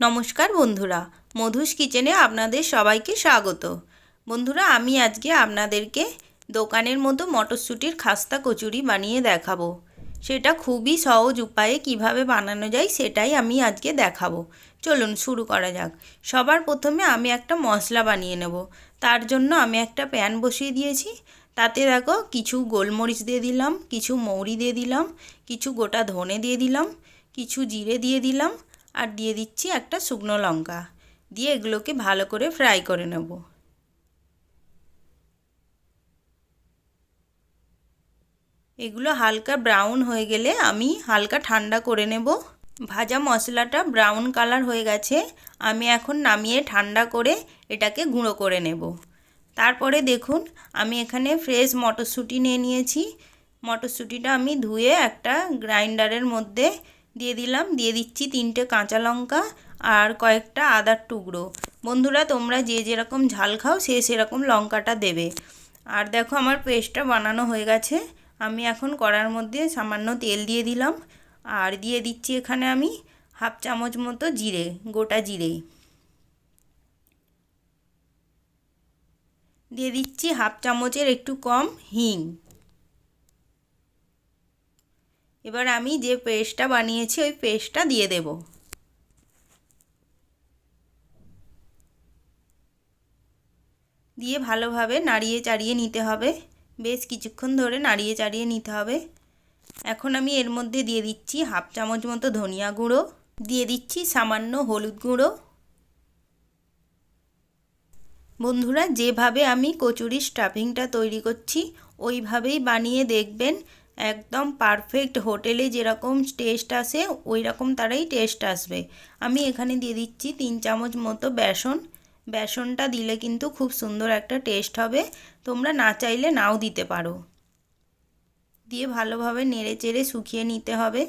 নমস্কার বন্ধুরা, মধুস কিচেনে আপনাদের সবাইকে স্বাগত। বন্ধুরা, আমি আজকে আপনাদেরকে দোকানের মতো মটরশুঁটির খাস্তা কচুরি বানিয়ে দেখাবো। সেটা খুবই সহজ উপায়ে কীভাবে বানানো যায় সেটাই আমি আজকে দেখাবো। চলুন শুরু করা যাক। সবার প্রথমে আমি একটা মশলা বানিয়ে নেব। তার জন্য আমি একটা প্যান বসিয়ে দিয়েছি। তাতে দেখো, কিছু গোলমরিচ দিয়ে দিলাম, কিছু মৌরি দিয়ে দিলাম, কিছু গোটা ধনে দিয়ে দিলাম, কিছু জিরে দিয়ে দিলাম আর দিয়ে দিচ্ছি একটা শুকনো লঙ্কা। দিয়ে এগুলোকে ভালো করে ফ্রাই করে নেব। এগুলো হালকা ব্রাউন হয়ে গেলে আমি হালকা ঠান্ডা করে নেব। ভাজা মশলাটা ব্রাউন কালার হয়ে গেছে, আমি এখন নামিয়ে ঠান্ডা করে এটাকে গুঁড়ো করে নেব। তারপরে দেখুন, আমি এখানে ফ্রেশ মটরশুঁটি নিয়ে নিয়েছি। মটরশুঁটিটা আমি ধুয়ে একটা গ্রাইন্ডারের মধ্যে দিয়ে দিলাম, দিয়ে দিচ্ছি তিনটে কাঁচা লঙ্কা আর কয়েকটা আদার টুকরো। বন্ধুরা, তোমরা যে যেরকম ঝাল খাও, সে সেরকম লঙ্কাটা দেবে। আর দেখো, আমার পেস্টটা বানানো হয়ে গেছে। আমি এখন কড়ার মধ্যে সামান্য তেল দিয়ে দিলাম। আর দিয়ে দিচ্ছি এখানে আমি হাফ চামচ মতো জিরে, গোটা জিরে। দিয়ে দিচ্ছি হাফ চামচের একটু কম হিং। এবার আমি যে পেস্টটা বানিয়েছি, ওই পেস্টটা দিয়ে দেব। দিয়ে ভালোভাবে নাড়িয়ে চাড়িয়ে নিতে হবে। বেশ কিছুক্ষণ ধরে নাড়িয়ে চাড়িয়ে নিতে হবে। এখন আমি এর মধ্যে দিয়ে দিচ্ছি হাফ চামচ মতো ধনিয়া গুঁড়ো, দিয়ে দিচ্ছি সামান্য হলুদ গুঁড়ো। বন্ধুরা, যেভাবে আমি কচুরির স্টাফিংটা তৈরি করছি, ওইভাবেই বানিয়ে দেখবেন একদম পারফেক্ট হোটেলে যেরকম টেস্ট আসে ওই রকম তারাই টেস্ট আসবে। আমি এখানে দিয়ে দিচ্ছি তিন চামচ মতো বেসন। বেসনটা দিলে কিন্তু খুব সুন্দর একটা টেস্ট হবে। তোমরা না চাইলে নাও দিতে পারো। দিয়ে ভালোভাবে নেড়ে চেড়ে শুকিয়ে নিতে হবে।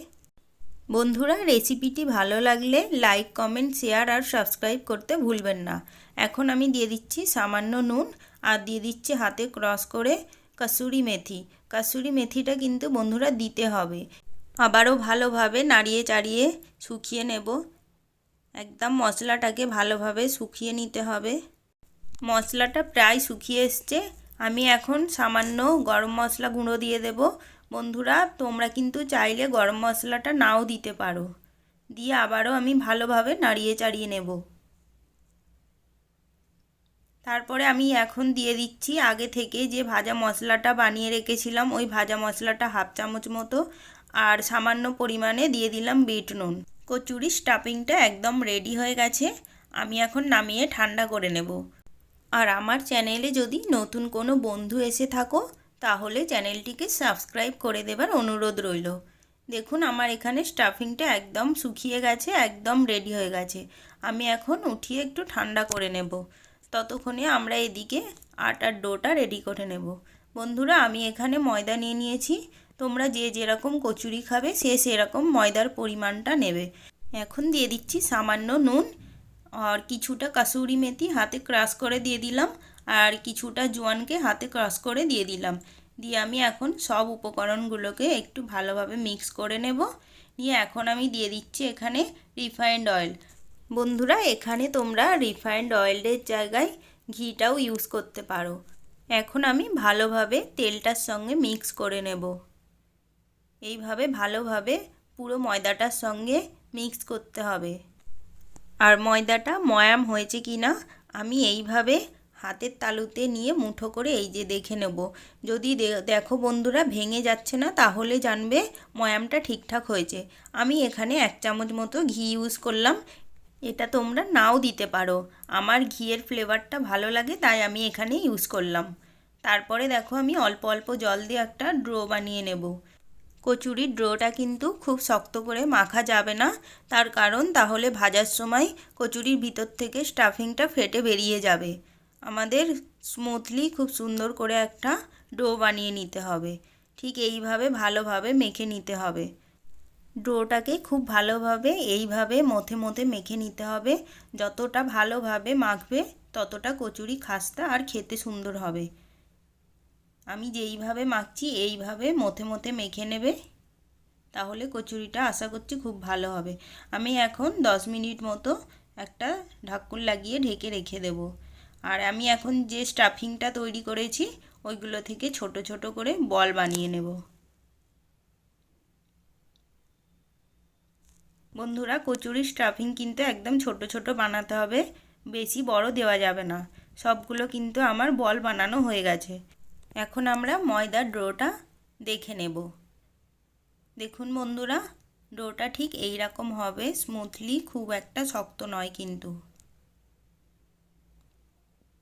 বন্ধুরা রেসিপিটি ভালো লাগলে লাইক কমেন্ট শেয়ার আর সাবস্ক্রাইব করতে ভুলবেন না। এখন আমি দিয়ে দিচ্ছি সামান্য নুন আর দিয়ে দিচ্ছি হাতে ক্রস করে কাসুরি মেথি। কাসুরি মেথিটা কিন্তু বন্ধুরা দিতে হবে। আবারও ভালোভাবে নাড়িয়ে চাড়িয়ে শুকিয়ে নেব। একদম মশলাটাকে ভালোভাবে শুকিয়ে নিতে হবে। মশলাটা প্রায় শুকিয়ে এসছে। আমি এখন সামান্য গরম মশলা গুঁড়ো দিয়ে দেব। বন্ধুরা, তোমরা কিন্তু চাইলে গরম মশলাটা নাও দিতে পারো। দিয়ে আবারও আমি ভালোভাবে নাড়িয়ে চাড়িয়ে নেব। তারপরে আমি এখন দিয়ে দিচ্ছি আগে থেকে যে ভাজা মশলাটা বানিয়ে রেখেছিলাম, ওই ভাজা মশলাটা হাফ চামচ মতো, আর সামান্য পরিমাণে দিয়ে দিলাম বিট নুন। কচুরি স্টাফিংটা একদম রেডি হয়ে গেছে, আমি এখন নামিয়ে ঠান্ডা করে নেব। আর আমার চ্যানেলে যদি নতুন কোনো বন্ধু এসে থাকো, তাহলে চ্যানেলটিকে সাবস্ক্রাইব করে দেবার অনুরোধ রইল। দেখুন আমার এখানে স্টাফিংটা একদম শুকিয়ে গেছে, একদম রেডি হয়ে গেছে। আমি এখন উঠিয়ে একটু ঠান্ডা করে নেব। ততক্ষণে আমরা এদিকে আটার ডোটা রেডি করে নেব। বন্ধুরা, আমি এখানে ময়দা নিয়ে নিয়েছি। তোমরা যে যেরকম কচুরি খাবে, সে সেরকম ময়দার পরিমাণটা নেবে। এখন দিয়ে দিচ্ছি সামান্য নুন আর কিছুটা কাসুরি মেথি হাতে ক্রাশ করে দিয়ে দিলাম আর কিছুটা জোয়ানকে হাতে ক্রাশ করে দিয়ে দিলাম। দিয়ে আমি এখন সব উপকরণগুলোকে একটু ভালোভাবে মিক্স করে নেব। নিয়ে এখন আমি দিয়ে দিচ্ছি এখানে রিফাইন্ড অয়েল বন্ধুরা, এখানে তোমরা রিফাইন্ড অয়েলের জায়গায় ঘিটাও ইউজ করতে পারো। এখন আমি ভালোভাবে তেলটার সঙ্গে মিক্স করে নেব। এইভাবে ভালোভাবে পুরো ময়দাটার সঙ্গে মিক্স করতে হবে। আর ময়দাটা ময়াম হয়েছে কি না আমি এইভাবে হাতের তালুতে নিয়ে মুঠো করে এই যে দেখে নেব। যদি দেখো বন্ধুরা, ভেঙে যাচ্ছে না, তাহলে জানবে ময়ামটা ঠিকঠাক হয়েছে। আমি এখানে এক চামচ মতো ঘি ইউজ করলাম। এটা তোমরা নাও দিতে পারো। আমার ঘিয়ের ফ্লেভারটা ভালো লাগে, তাই আমি এখানে ইউজ করলাম। তারপরে দেখো আমি অল্প অল্প জল দিয়ে একটা ড্রো বানিয়ে নেব। কচুরির ড্রোটা কিন্তু খুব শক্ত করে মাখা যাবে না। তার কারণ তাহলে ভাজার সময় কচুরির ভিতর থেকে স্টাফিংটা ফেটে বেরিয়ে যাবে। আমাদের স্মুথলি খুব সুন্দর করে একটা ডো বানিয়ে নিতে হবে। ঠিক এইভাবে ভালোভাবে মেখে নিতে হবে। ডোটাকে খুব ভালোভাবে এইভাবে মথে মথে মেখে নিতে হবে। যতটা ভালোভাবে মাখবে, ততটা কচুরি খাস্তা আর খেতে সুন্দর হবে। আমি যেইভাবে মাখছি, এইভাবে মথে মথে মেখে নেবে, তাহলে কচুরিটা আশা করছি খুব ভালো হবে। আমি এখন দশ মিনিট মতো একটা ঢাকুন লাগিয়ে ঢেকে রেখে দেব। আর আমি এখন যে স্টাফিংটা তৈরি করেছি, ওইগুলো থেকে ছোট ছোট করে বল বানিয়ে নেব। বন্ধুরা, কচুরির স্টাফিং কিন্তু একদম ছোট ছোট বানাতে হবে। বেশি বড় দেওয়া যাবে না। সবগুলো কিন্তু আমার বল বানানো হয়ে গেছে। এখন আমরা ময়দার ডোটা দেখে নেব। দেখুন বন্ধুরা, ডোটা ঠিক এই রকম হবে স্মুথলি খুব একটা শক্ত নয় কিন্তু।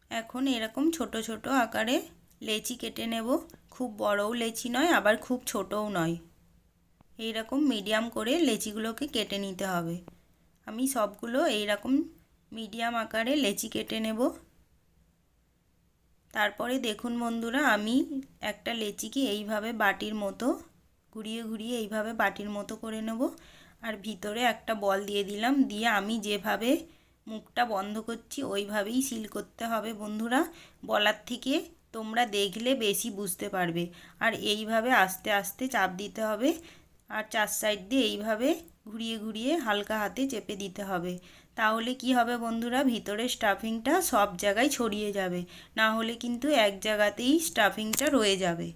এখন এরকম ছোট ছোট আকারে লেচি কেটে নেব। খুব বড়ও লেচি নয়, আবার খুব ছোটও নয়। এইরকম মিডিয়াম করে লেচিগুলোকে কেটে নিতে হবে। আমি সবগুলো এইরকম মিডিয়াম আকারে লেচি কেটে নেব। তারপরে দেখুন বন্ধুরা, আমি একটা লেচিকে এইভাবে বাটির মতো, ঘুরিয়ে ঘুরিয়ে এইভাবে বাটির মতো করে নেব। আর ভিতরে একটা বল দিয়ে দিলাম, দিয়ে আমি যেভাবে মুখটা বন্ধ করছি ওইভাবেই সিল করতে হবে বন্ধুরা। বলার থেকে তোমরা দেখলে বেশি বুঝতে পারবে। আর এইভাবে আস্তে আস্তে চাপ দিতে হবে আর চার সাইড দিয়ে এইভাবে ঘুরিয়ে ঘুরিয়ে হালকা হাতে চেপে দিতে হবে। তাহলে কি হবে বন্ধুরা? ভিতরের স্টাফিংটা সব জায়গায় ছড়িয়ে যাবে। না হলে কিন্তু এক জায়গাতেই স্টাফিংটা রয়ে যাবে।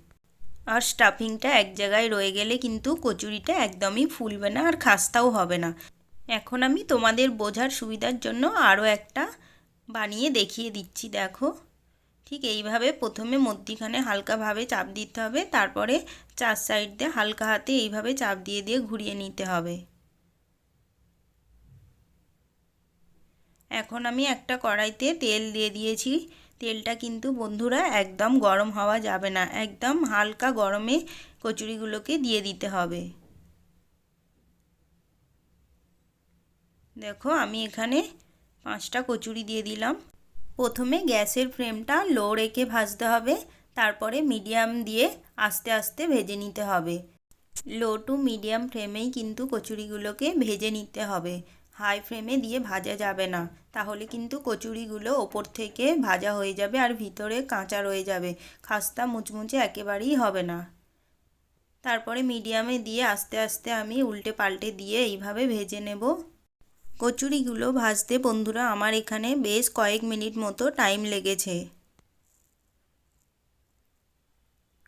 আর স্টাফিংটা এক জায়গায় রয়ে গেলে কিন্তু কচুরিটা একদমই ফুলবে না আর খাস্তাও হবে না। এখন আমি তোমাদের বোঝার সুবিধার জন্য আরও একটা বানিয়ে দেখিয়ে দিচ্ছি, দেখো। ঠিক এইভাবে প্রথমে মধ্যিখানে হালকাভাবে চাপ দিতে হবে, তারপরে চার সাইড দিয়ে হালকা হাতে এইভাবে চাপ দিয়ে দিয়ে ঘুরিয়ে নিতে হবে। এখন আমি একটা কড়াইতে তেল দিয়ে দিয়েছি। তেলটা কিন্তু বন্ধুরা একদম গরম হওয়া যাবে না, একদম হালকা গরমে কচুরিগুলোকে দিয়ে দিতে হবে। দেখো আমি এখানে পাঁচটা কচুরি দিয়ে দিলাম। প্রথমে গ্যাসের ফ্লেমটা লো রেখে ভাজতে হবে, তারপরে মিডিয়াম দিয়ে আস্তে আস্তে ভেজে নিতে হবে। লো টু মিডিয়াম ফ্লেমেই কিন্তু কচুরিগুলোকে ভেজে নিতে হবে। হাই ফ্লেমে দিয়ে ভাজা যাবে না, তাহলে কিন্তু কচুরিগুলো ওপর থেকে ভাজা হয়ে যাবে আর ভিতরে কাঁচা রয়ে যাবে। খাস্তা মুচমুচে একেবারেই হবে না। তারপরে মিডিয়ামে দিয়ে আস্তে আস্তে আমি উল্টে পাল্টে দিয়ে এইভাবে ভেজে নেব। কচুরিগুলো ভাজতে বন্ধুরা আমার এখানে বেশ কয়েক মিনিট মতো টাইম লেগেছে।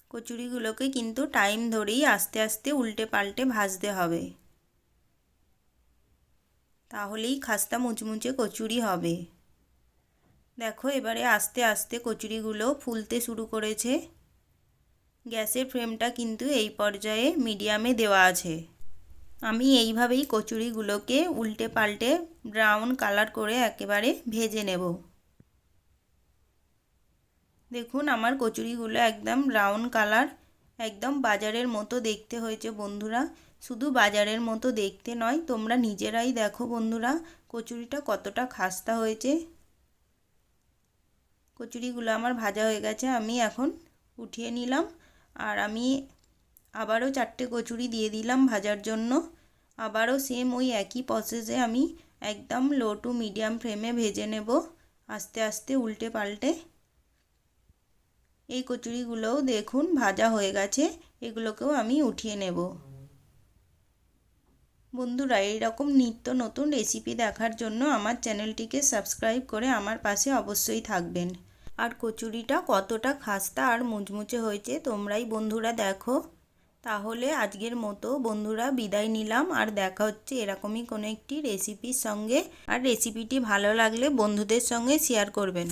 কচুরিগুলোকে কিন্তু টাইম ধরেই আস্তে আস্তে উল্টে পাল্টে ভাজতে হবে। তাহলেই খাস্তা মুচমুচে কচুরি হবে। দেখো এবারে আস্তে আস্তে কচুরিগুলো ফুলতে শুরু করেছে। গ্যাসের ফ্লেমটা কিন্তু এই পর্যায়ে মিডিয়ামে দেওয়া আছে। আমি এইভাবেই কচুরিগুলোকে উল্টে পাল্টে ব্রাউন কালার করে একেবারে ভেজে নেব। দেখুন, আমার কচুরিগুলো একদম ব্রাউন কালার একদম বাজারের মতো দেখতে হয়েছে বন্ধুরা। শুধু বাজারের মতো দেখতে নয়, তোমরা নিজেরাই দেখো বন্ধুরা, কচুরিটা কতটা খাস্তা হয়েছে। কচুরিগুলো আমার ভাজা হয়ে গেছে, আমি এখন উঠিয়ে নিলাম। আর আমি আবারও চারটে কচুরি দিয়ে দিলাম ভাজার জন্য। আবারও সেম ওই একই প্রসেসে আমি একদম লো টু মিডিয়াম ফ্লেমে ভেজে নেব, আস্তে আস্তে উল্টে পাল্টে। এই কচুরিগুলোও দেখুন ভাজা হয়ে গেছে, এগুলোকেও আমি উঠিয়ে নেব। বন্ধুরা, এইরকম নিত্য নতুন রেসিপি দেখার জন্য আমার চ্যানেলটিকে সাবস্ক্রাইব করে আমার পাশে অবশ্যই থাকবেন। আর কচুরিটা কতটা খাস্তা আর মুচমুচে হয়েছে তোমরাই বন্ধুরা দেখো। তাহলে আজকের মতো বন্ধুরা বিদায় নিলাম, আর দেখা হচ্ছে এরকমই কোনো একটি রেসিপির সঙ্গে। আর রেসিপিটি ভালো লাগলে বন্ধুদের সঙ্গে শেয়ার করবেন।